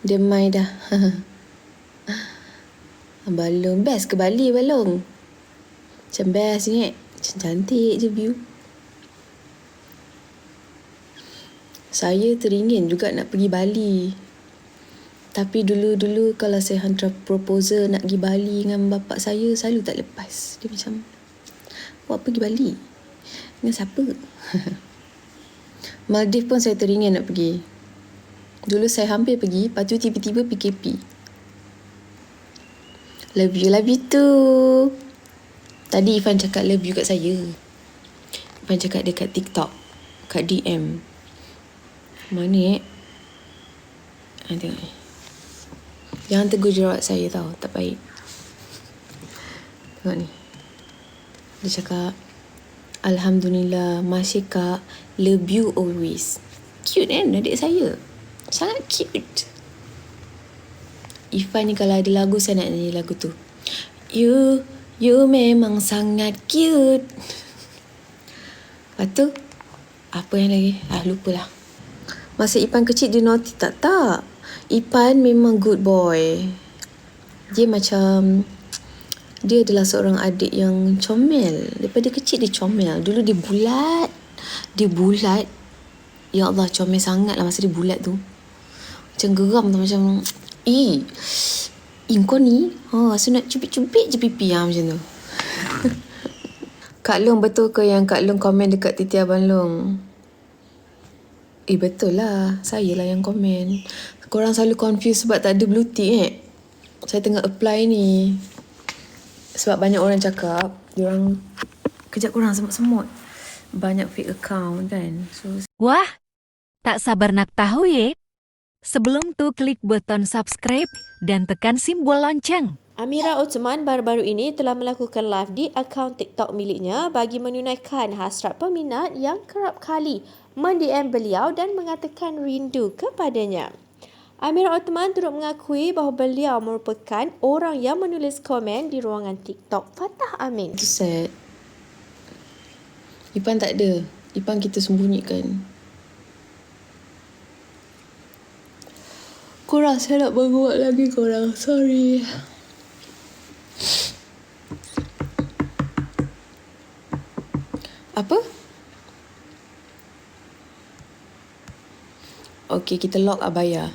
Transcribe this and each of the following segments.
Dia mai dah. balong. Best ke Bali balong? Macam best ni. Macam cantik je view. Saya teringin juga nak pergi Bali. Tapi dulu-dulu kalau saya hantar proposal nak pergi Bali dengan bapak saya, selalu tak lepas. Dia macam, awak pergi Bali? Dengan siapa? Maldives pun saya teringin nak pergi. Dulu saya hampir pergi, lepas tu tiba-tiba PKP. Love you, love you too. Tadi Ifan cakap love you kat saya. Ifan cakap dekat TikTok. Kat DM. Mana eh? Ha, tengok ni. Jangan tegur jerawat saya tau. Tak baik. Tengok ni. Dia cakap, Alhamdulillah, masih kak, love you always. Cute kan adik saya? Sangat cute. Ifan ni kalau ada lagu, saya nak nyanyi lagu tu. You, you memang sangat cute. Lepas tu, apa yang lagi? Ah, lupalah. Masa Ipan kecil dia naughty tak? Tak. Ipan memang good boy. Dia macam dia adalah seorang adik yang comel. Daripada kecil dia comel. Dulu dia bulat. Dia bulat. Ya Allah, comel sangat lah masa dia bulat tu. Macam geram tu. Macam, eh, kau ni, ha, rasa nak cubit-cubit je pipi ha, macam tu. Kak Long betul ke yang Kak Long komen dekat Titi Abang Long? Eh betul lah. Saya lah yang komen. Korang selalu confuse sebab tak ada blue tick eh. Saya tengah apply ni. Sebab banyak orang cakap. Diorang kejap korang semut-semut. Banyak fake account kan. So, Wah, tak sabar nak tahu ya? Sebelum tu klik button subscribe dan tekan simbol lonceng. Amira Othman baru-baru ini telah melakukan live di akaun TikTok miliknya bagi menunaikan hasrat peminat yang kerap kali mendm beliau dan mengatakan rindu kepadanya. Amira Othman turut mengakui bahawa beliau merupakan orang yang menulis komen di ruangan TikTok Fatah Amin. itu sad. Ipan tak ada. Ipan kita sembunyikan. Korang saya nak buat lagi korang. Sorry. Apa? Okay, kita lock abaya.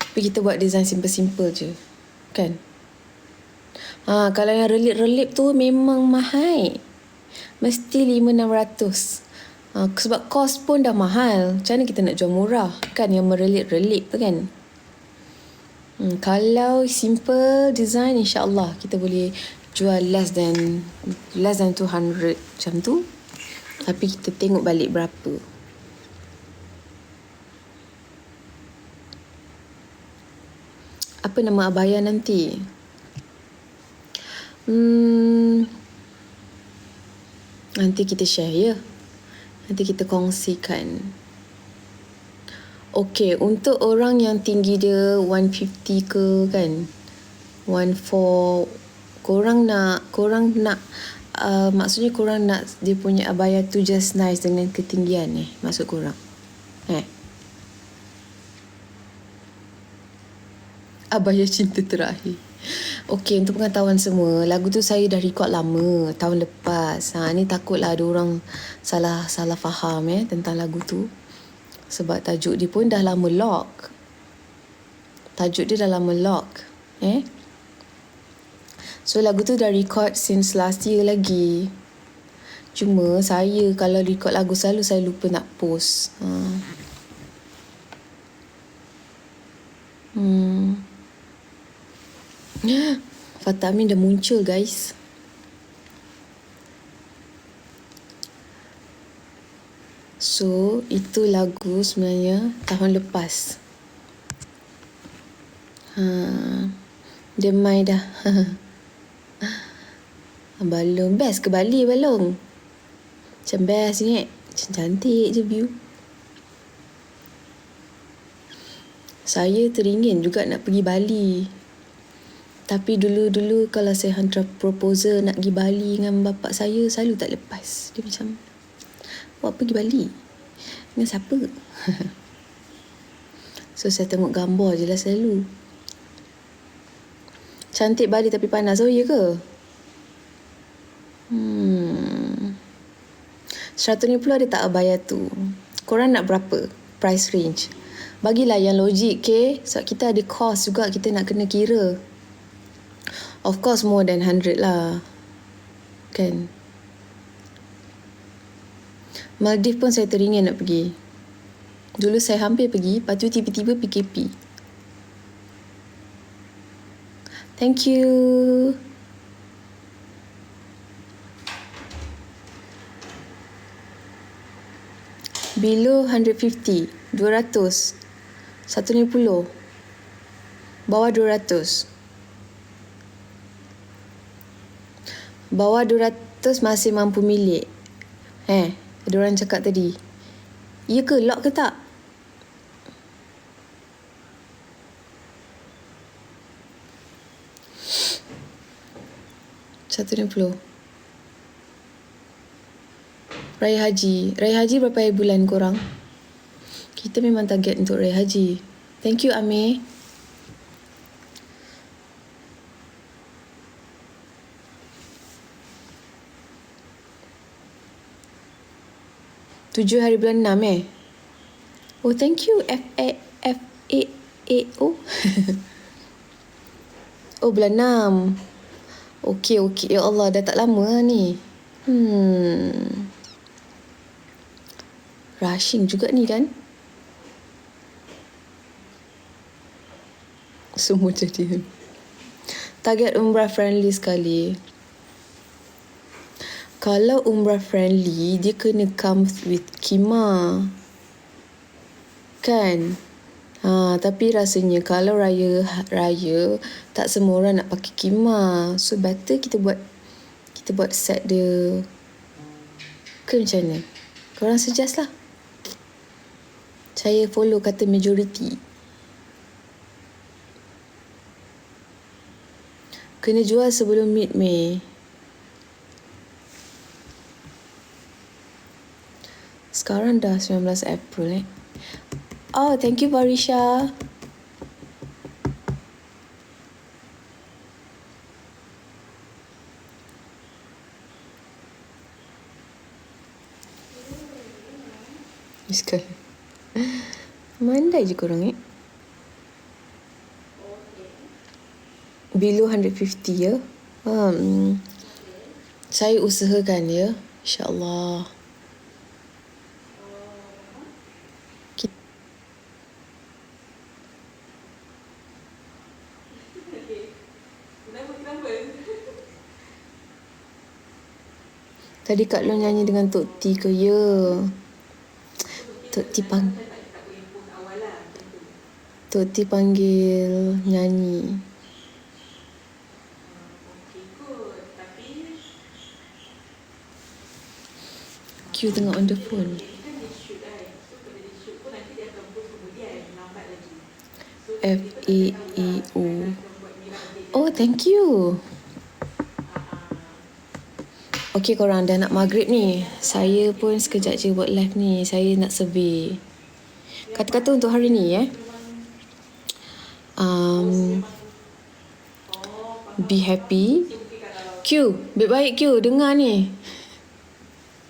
Tapi kita buat design simple-simple je. Kan? Ha, kalau yang relip-relip tu memang mahal. Mesti RM5,600. Ha, sebab kos pun dah mahal. Macam mana kita nak jual murah? Kan yang merelip-relip tu kan? Hmm, kalau simple design insyaAllah kita boleh jual less than less than 200 macam tu. Tapi kita tengok balik berapa. Apa nama abaya nanti? Hmm, nanti kita share ya. Nanti kita kongsikan. Okay, untuk orang yang tinggi dia 150 ke kan? 14 korang nak korang nak uh, maksudnya korang nak dia punya abaya tu just nice dengan ketinggian ni maksud korang. Eh. Abaya cinta terakhir. Okey, untuk pengetahuan semua, lagu tu saya dah record lama, tahun lepas. Ha, ni takutlah ada orang salah salah faham eh tentang lagu tu. Sebab tajuk dia pun dah lama lock. Tajuk dia dah lama lock. Eh? So lagu tu dah record since last year lagi. Cuma saya kalau record lagu selalu saya lupa nak post. Ha. Hmm. Fatah Amin dah muncul guys. So, itu lagu sebenarnya tahun lepas. Ha, dia mai dah. balong. Best ke Bali balong? Macam best ni. Macam cantik je view. Saya teringin juga nak pergi Bali. Tapi dulu-dulu kalau saya hantar proposal nak pergi Bali dengan bapak saya, selalu tak lepas. Dia macam, awak pergi Bali? Dengan siapa? So saya tengok gambar je lah selalu. Cantik Bali tapi panas. Oh, ya ke? Hmm. 150 ada tak abaya tu? Korang nak berapa? Price range. Bagilah yang logik, okay? Sebab kita ada cost juga kita nak kena kira. Of course more than 100 lah. Kan? Maldives pun saya teringin nak pergi. Dulu saya hampir pergi, lepas tu tiba-tiba PKP. Thank you. Below 150, 200, 150, bawah 200. Bawah 200 masih mampu milik. Eh, ada orang cakap tadi. Ya ke? Lock ke tak? Satu enam puluh. Raya Haji. Raya Haji berapa bulan korang? Kita memang target untuk Raya Haji. Thank you Amir. Tujuh hari bulan enam eh? Oh, thank you. F A F A A O. oh, bulan enam. Okey, okey. Ya Allah, dah tak lama lah ni. Hmm. Rushing juga ni kan? Semua jadi. Target umrah friendly sekali. Kalau umrah friendly, dia kena come with kima. Kan? Ha, tapi rasanya kalau raya raya tak semua orang nak pakai kima. So better kita buat kita buat set dia ke macam mana? Korang suggest lah. Saya follow kata majority. Kena jual sebelum mid-May. Sekarang dah 19 April eh. Oh, thank you Barisha. Sekali. Mandai je korang eh. Below 150 ya. Hmm. Saya usahakan ya. InsyaAllah. Tadi Kak Long nyanyi dengan Tok T ke? Ya. Tok T pang... Tok T panggil nyanyi. Q tengah on the phone. F A E O. Oh, thank you. Okay korang dah nak maghrib ni. Saya pun sekejap je buat live ni. Saya nak survey. Kata-kata untuk hari ni eh. Um, be happy. Q, baik-baik Q, dengar ni.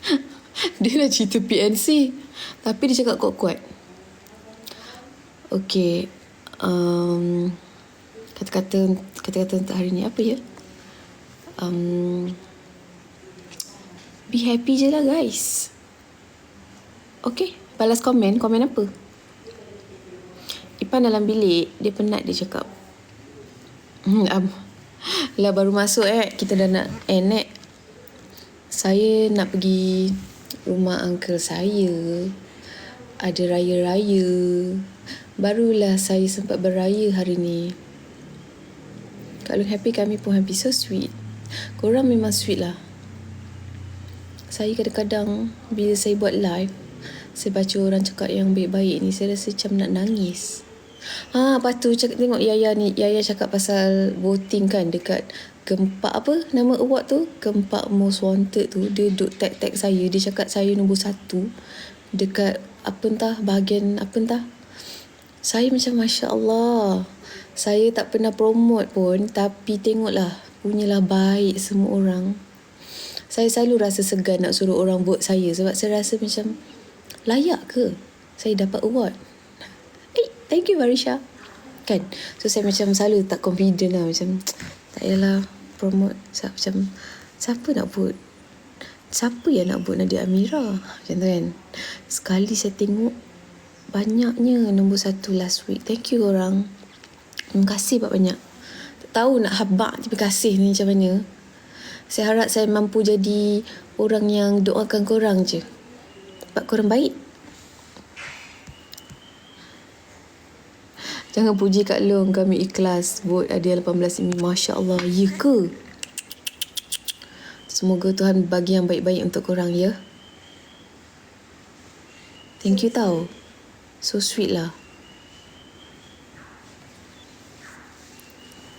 dia dah cerita PNC. Tapi dia cakap kuat-kuat. Okay. Um, kata-kata kata-kata untuk hari ni apa ya? Um, Be happy je lah guys. Okay, balas komen. Komen apa? Ipan dalam bilik, dia penat dia cakap. Hmm, um, lah baru masuk eh, kita dah nak end eh. Saya nak pergi rumah uncle saya. Ada raya-raya. Barulah saya sempat beraya hari ni. Kalau happy kami pun happy. So sweet. Korang memang sweet lah saya kadang-kadang bila saya buat live saya baca orang cakap yang baik-baik ni saya rasa macam nak nangis ha lepas tu cakap, tengok Yaya ni Yaya cakap pasal voting kan dekat gempak apa nama award tu gempak most wanted tu dia duk tag-tag saya dia cakap saya nombor satu dekat apa entah bahagian apa entah Saya macam Masya Allah. Saya tak pernah promote pun tapi tengoklah punyalah baik semua orang. Saya selalu rasa segan nak suruh orang vote saya sebab saya rasa macam layak ke saya dapat award. Eh, thank you Barisha. Kan? So saya macam selalu tak confident lah macam tak yalah promote Sa- macam siapa nak vote? Siapa yang nak vote Nadia Amira? Macam tu kan. Sekali saya tengok banyaknya nombor satu last week. Thank you orang. Terima kasih banyak-banyak. Tak tahu nak habak terima kasih ni macam mana. Saya harap saya mampu jadi orang yang doakan korang je. Sebab korang baik. Jangan puji Kak Long kami ikhlas vote Adia 18 ini. Masya Allah. Ya ke? Semoga Tuhan bagi yang baik-baik untuk korang ya. Thank you tau. So sweet lah.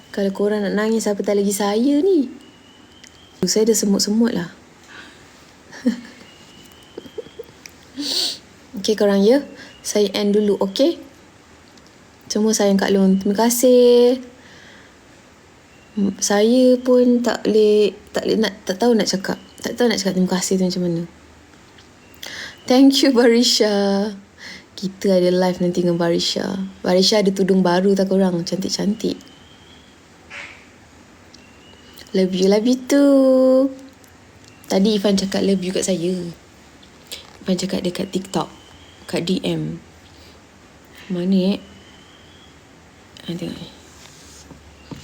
Kalau korang nak nangis apatah lagi saya ni. Saya dah semut-semut lah. okay korang ya. Saya end dulu okay. Semua sayang Kak Long. Terima kasih. Hmm, Saya pun tak boleh tak boleh nak tak tahu nak cakap. Tak tahu nak cakap terima kasih tu macam mana. Thank you Barisha. Kita ada live nanti dengan Barisha. Barisha ada tudung baru tak korang. Cantik-cantik. Love you, love you too. Tadi Ifan cakap love you kat saya. Ifan cakap dekat TikTok. Kat DM. Mana eh? Ha, tengok ni.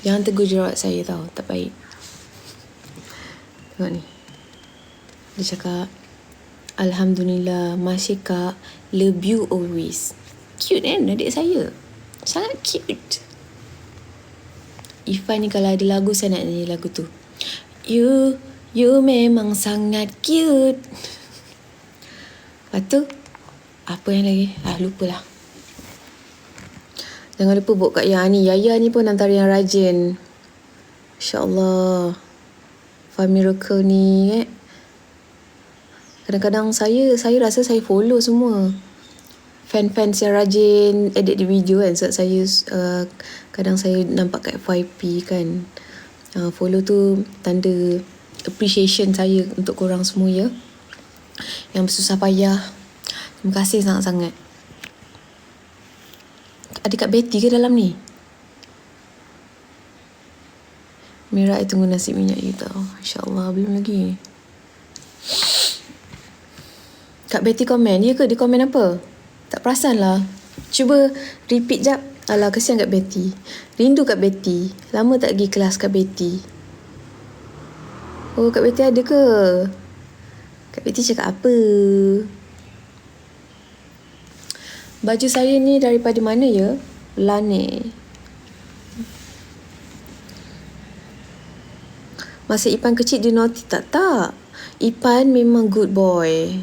Jangan tegur jerawat saya tau. Tak baik. Tengok ni. Dia cakap, Alhamdulillah, masih kak, love you always. Cute kan adik saya? Sangat cute. Ifan ni kalau ada lagu, saya nak nyanyi lagu tu. You, you memang sangat cute. Lepas tu, apa yang lagi? Ah, lupalah. Jangan lupa buat kat Yang ni. Yaya ni pun antara yang rajin. InsyaAllah. Fun Miracle ni eh. Kadang-kadang saya saya rasa saya follow semua. Fan-fans yang rajin edit di video kan. Sebab saya uh, kadang saya nampak kat FYP kan. Uh, follow tu tanda appreciation saya untuk korang semua ya. Yang bersusah payah. Terima kasih sangat-sangat. Ada Kak Betty ke dalam ni? Mira, I tunggu nasi minyak you tau. InsyaAllah, belum lagi. Kak Betty komen. Ya ke dia komen apa? Tak perasan lah. Cuba repeat jap. Alah, kesian Kak Betty. Rindu Kak Betty. Lama tak pergi kelas Kak Betty. Oh, Kak Betty ada ke? Kak Betty cakap apa? Baju saya ni daripada mana ya? Lane. Masa Ipan kecil dia naughty tak? Tak. Ipan memang good boy.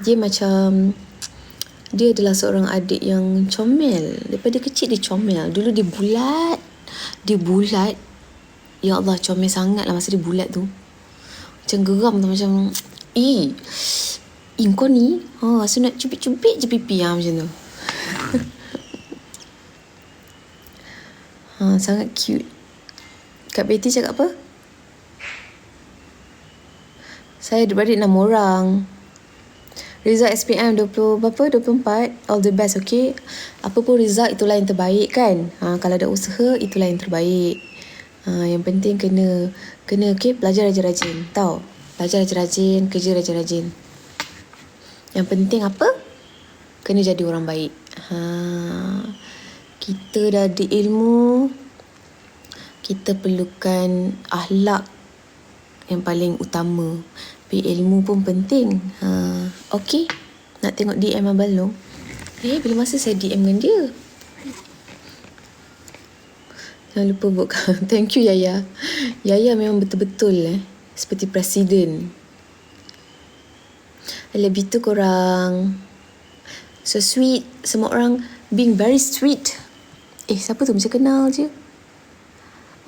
Dia macam dia adalah seorang adik yang comel. Daripada kecil dia comel. Dulu dia bulat. Dia bulat. Ya Allah, comel sangat lah masa dia bulat tu. Macam geram tu. Macam, eh, eh kau ni, ha, so nak cubit-cubit je pipi ha, macam tu. ha, sangat cute. Kak Betty cakap apa? Saya ada beradik 6 orang. Result SPM 20 berapa? 24. All the best, okay? Apa pun result itulah yang terbaik kan? Ha, kalau ada usaha itulah yang terbaik. Ha, yang penting kena kena okay, belajar rajin-rajin. Tahu? Belajar rajin-rajin, kerja rajin-rajin. Yang penting apa? Kena jadi orang baik. Ha, kita dah ada ilmu. Kita perlukan akhlak yang paling utama. Tapi ilmu pun penting. Ha, okay. Nak tengok DM Abang Long. Eh, bila masa saya DM dengan dia? Jangan lupa buat Thank you Yaya. Yaya memang betul-betul eh. Seperti presiden. Lebih tu korang. So sweet. Semua orang being very sweet. Eh, siapa tu? Macam kenal je.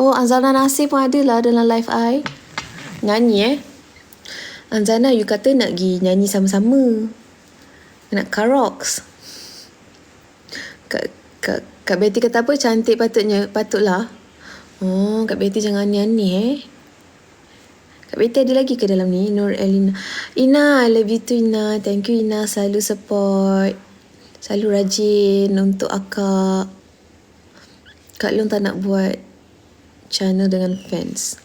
Oh, Anzana Nasir pun ada lah dalam live I. Nyanyi eh. Anzana, you kata nak pergi nyanyi sama-sama. Nak karoks. Kak, Kak, Kak Betty kata apa? Cantik patutnya. Patutlah. Oh, Kak Betty jangan aneh-aneh eh. Kak Betty ada lagi ke dalam ni? Nur Elina. Ina, I love you too Ina. Thank you Ina. Selalu support. Selalu rajin untuk akak. Kak Long tak nak buat channel dengan fans.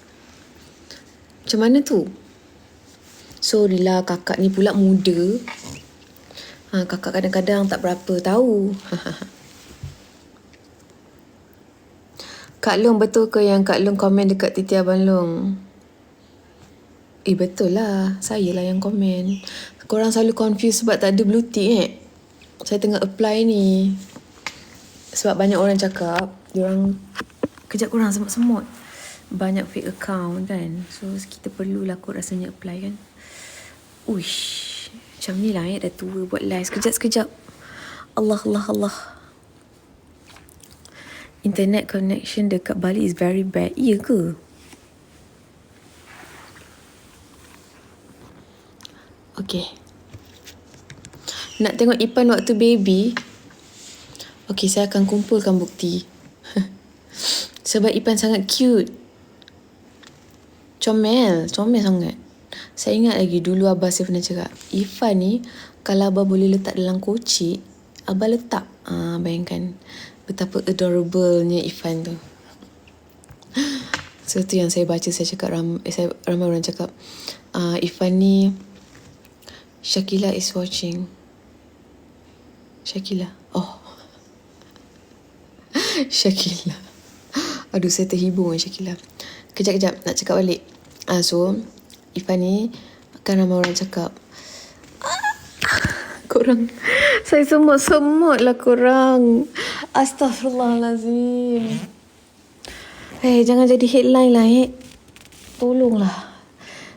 Macam mana tu? Sorry lah kakak ni pula muda. Ha, kakak kadang-kadang tak berapa tahu. Kak Long betul ke yang Kak Long komen dekat Titi Abang Long? Eh betul lah. Saya lah yang komen. Korang selalu confuse sebab tak ada blue tick eh. Saya tengah apply ni. Sebab banyak orang cakap. Diorang kejap korang semut-semut. Banyak fake account kan. So kita perlulah kot rasanya apply kan. Uish. Macam ni lah eh. Dah tua buat live. Sekejap-sekejap. Allah, Allah, Allah. Internet connection dekat Bali is very bad. Iya ke? Okay. Nak tengok Ipan waktu baby? Okay, saya akan kumpulkan bukti. Sebab Ipan sangat cute. Comel. Comel sangat. Saya ingat lagi dulu Abah saya pernah cakap, Ifan ni kalau Abah boleh letak dalam kocik, Abah letak. Ah, bayangkan betapa adorable-nya Ifan tu. So tu yang saya baca saya cakap ram, eh, saya, ramai orang cakap uh, Ifan ni Shakila is watching. Shakila. Oh. Shakila. Aduh saya terhibur dengan Shakila. Kejap-kejap nak cakap balik. Ah so Ifan ni kan ramai orang cakap. Korang. Saya semut-semut lah korang. Astaghfirullahalazim. Eh jangan jadi headline lah eh. Tolonglah.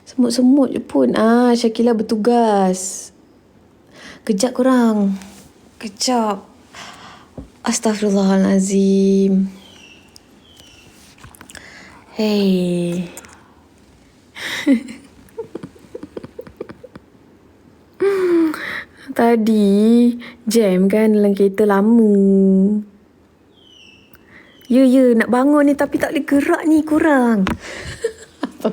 Semut-semut je pun. Ah Syakila bertugas. Kejap korang. Kejap. Astaghfirullahalazim. Hey Tadi jam kan dalam kereta lama. Ya, ya, nak bangun ni tapi tak boleh gerak ni kurang.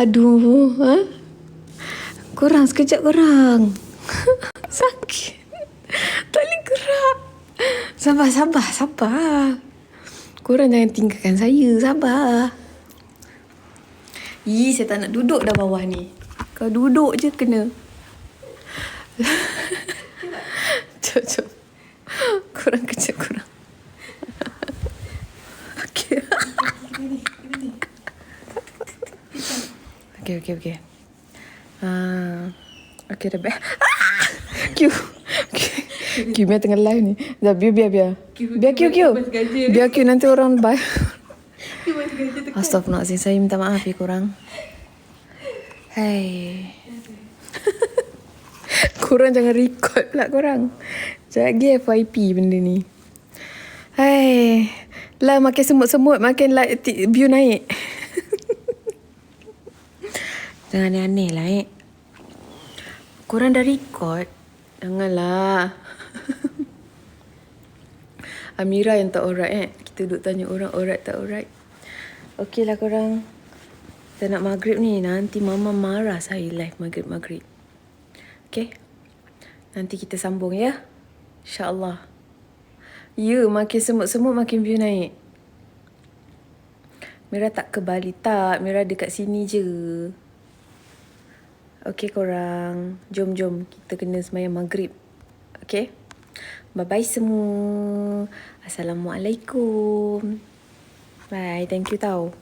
Aduh, ha? Kurang sekejap kurang. Sakit. Tak boleh gerak. Sabar, sabar, sabar. Korang jangan tinggalkan saya. Sabar. Ih, saya tak nak duduk dah bawah ni. Kau duduk je kena. Jom, jom. Kurang kejap, kurang. Okay. Okay, okay, okay. Ah, okay, dah baik. Ah! Q. Okay. Q, biar tengah live ni. Dah, biar, biar, biar. Biar Q, Q. Biar Q, nanti orang bayar. Astaghfirullahaladzim. Saya minta maaf ya korang. Hai. korang jangan record pula korang. Sekejap lagi FYP benda ni. Hai. Lah makin semut-semut makin like view naik. jangan aneh-aneh lah eh. Korang dah record. Janganlah. Amira yang tak alright eh. Kita duduk tanya orang alright tak alright. Okey lah korang. Kita nak maghrib ni. Nanti mama marah saya live maghrib-maghrib. Okey. Nanti kita sambung ya. InsyaAllah. Ya, makin semut-semut makin view naik. Mira tak ke Bali tak. Mira dekat sini je. Okey korang. Jom-jom kita kena semayang maghrib. Okey. Bye-bye semua. Assalamualaikum. Bye. Thank you tau.